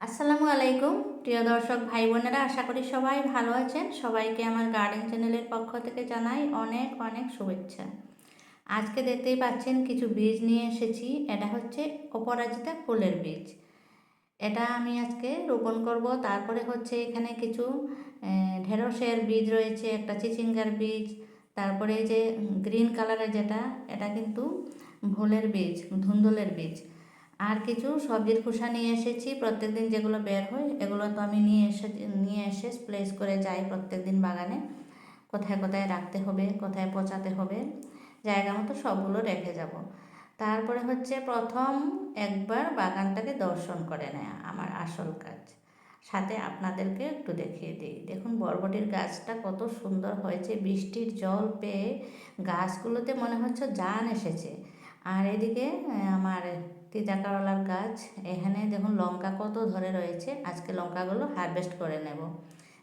আসসালামু আলাইকুম। প্রিয় দর্শক ভাই বোনেরা, আশা করি সবাই ভালো আছেন। সবাইকে আমার গার্ডেন চ্যানেলের পক্ষ থেকে জানাই অনেক অনেক শুভেচ্ছা। আজকে দেখতেই পাচ্ছেন কিছু বীজ নিয়ে এসেছি। এটা হচ্ছে অপরাজিতা ফুলের বীজ। এটা আমি আজকে রোপণ করব। তারপরে হচ্ছে এখানে কিছু ঢেঁড়সের বীজ রয়েছে, একটা চিচিঙ্গার বীজ, তারপরে যে গ্রিন কালারের যেটা, এটা কিন্তু ভোলের বীজ, ধুন্দুলের বীজ। আর কিছু সবজির খোসা নিয়ে এসেছি, প্রত্যেক দিন যেগুলো বের হয় এগুলো তো আমি নিয়ে এসে নিয়ে এসে প্লেস করে যাই প্রত্যেক দিন বাগানে। কোথায় কোথায় রাখতে হবে, কোথায় পচাতে হবে, জায়গা মতো সবগুলো রেখে যাব। তারপরে হচ্ছে প্রথম একবার বাগানটাকে দর্শন করে নেয়, আমার আসল কাজ। সাথে আপনাদেরকে একটু দেখিয়ে দিই। দেখুন বরবটির গাছটা কত সুন্দর হয়েছে, বৃষ্টির জল পেয়ে গাছগুলোতে মনে হচ্ছে জান এসেছে। আর এদিকে আমার তিতা করলার গাছ, এখানে দেখুন লঙ্কা কত ধরে রয়েছে। আজকে লঙ্কাগুলো হারভেস্ট করে নেব।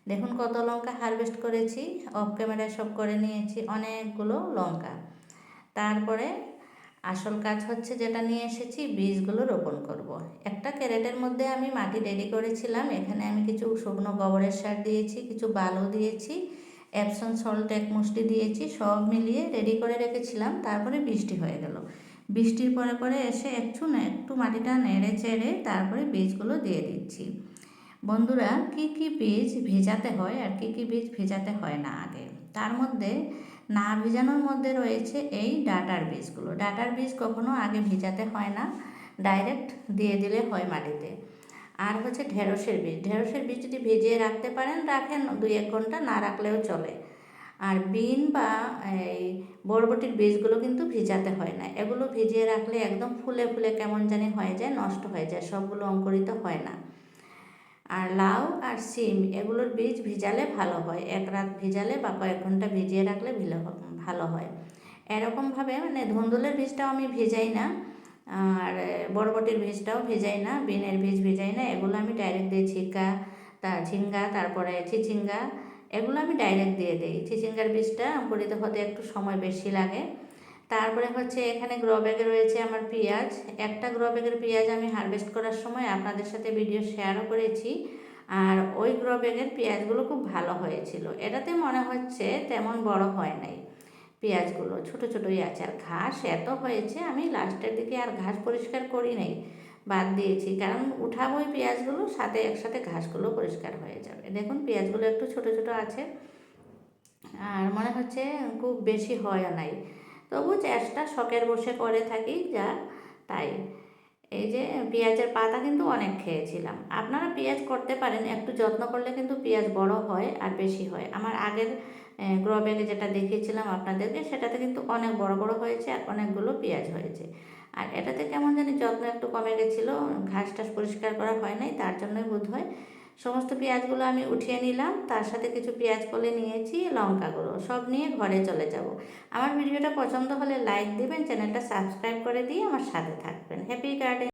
দেখুন কত লঙ্কা হারভেস্ট করেছি। অফ ক্যামেরায় সব করে নিয়েছি অনেকগুলো লঙ্কা। তারপরে আসল কাজ হচ্ছে যেটা নিয়ে এসেছি, বীজগুলো রোপণ করব। একটা ক্যারেটের মধ্যে আমি মাটি রেডি করেছিলাম। এখানে আমি কিছু শুকনো গোবরের সার দিয়েছি, কিছু বালু দিয়েছি অ্যাপসন সল্ট এক মুষ্টি দিয়েছি, সব মিলিয়ে রেডি করে রেখেছিলাম। তারপরে বৃষ্টি হয়ে গেল। বৃষ্টির পরে পরে এসে একটু একটু মাটিটা নেড়ে চেড়ে তারপরে বীজগুলো দিয়ে দিচ্ছি। বন্ধুরা, কি কি বীজ ভেজাতে হয় আর কি কি বীজ ভেজাতে হয় না আগে? তার মধ্যে না ভেজানোর মধ্যে রয়েছে এই ডাটার বীজগুলো। ডাটার বীজ কখনো আগে ভেজাতে হয় না, ডাইরেক্ট দিয়ে দিলে হয় মাটিতে। আর হচ্ছে ঢেঁড়সের বীজ। ঢেঁড়সের বীজ যদি ভিজিয়ে রাখতে পারেন, রাখেন দুই এক ঘণ্টা, না রাখলেও চলে। আর বিন বা, এই বরবটির বীজগুলো কিন্তু ভিজাতে হয় না। এগুলো ভিজিয়ে রাখলে একদম ফুলে ফুলে কেমন জানি হয়ে যায়, নষ্ট হয়ে যায়, সবগুলো অঙ্কুরিত হয় না। আর লাউ আর সিম, এগুলোর বীজ ভিজালে ভালো হয়। এক রাত ভিজালে বা কয়েক ঘণ্টা ভিজিয়ে রাখলে ভালো হয়। এরকমভাবে মানে ধুন্দুলের বীজটাও আমি ভেজাই না, আর বরবটির বীজটাও ভেজাই না, বিনের বীজ ভেজাই না। এগুলো আমি ডাইরেক্ট দিই ঝিকা তা ঝিঙ্গা, তারপরে চিচিঙ্গা এগুলো আমি ডাইরেক্ট দিয়ে দিই। চিচিঙ্গার বীজটা অঙ্কুরিত হতে একটু সময় বেশি লাগে। তারপরে হচ্ছে এখানে গ্রো ব্যাগে রয়েছে আমার পেঁয়াজ। একটা গ্রো ব্যাগের পেঁয়াজ আমি হারভেস্ট করার সময় আপনাদের সাথে ভিডিও শেয়ারও করেছি। আর ওই গ্রো ব্যাগের পেঁয়াজগুলো খুব ভালো হয়েছিল। এটাতে মনে হচ্ছে তেমন বড় হয় নাই পেঁয়াজগুলো। ছোটো ছোটোই আছে। আর ঘাস এত হয়েছে, আমি লাস্টের দিকে আর ঘাস পরিষ্কার করি নাই। বাদ দিয়েছি। কারণ উঠাবো ওই পেঁয়াজগুলো, সাথে একসাথে ঘাসগুলো পরিষ্কার হয়ে যাবে। দেখুন, পেঁয়াজগুলো একটু ছোট ছোট আছে। আর মনে হচ্ছে খুব বেশি হয় নাই। তবু চেষ্টা শখের বসে করে থাকি, যা তাই। এই যে পেঁয়াজের পাতা কিন্তু অনেক খেয়েছিলাম। আপনারা পেঁয়াজ করতে পারেন, একটু যত্ন করলে কিন্তু পেঁয়াজ বড় হয় আর বেশি হয়। আমার আগের গ্রো যেটা দেখিয়েছিলাম আপনাদেরকে, সেটাতে কিন্তু অনেক বড় বড় হয়েছে আর অনেকগুলো পেঁয়াজ হয়েছে। আর এটাতে কেমন জানি যত্ন একটু কমে গেছিল ঘাস টাস পরিষ্কার করা হয় নাই, তার জন্যই বোধ হয় সমস্ত পেঁয়াজগুলো আমি উঠিয়ে নিলাম, তার সাথে কিছু পেঁয়াজ কলে নিয়েছি লঙ্কাগুলো সব নিয়ে ঘরে চলে যাব। আমার ভিডিওটা পছন্দ হলে লাইক দেবেন, চ্যানেলটা সাবস্ক্রাইব করে দিয়ে আমার সাথে থাকবেন। Happy garden!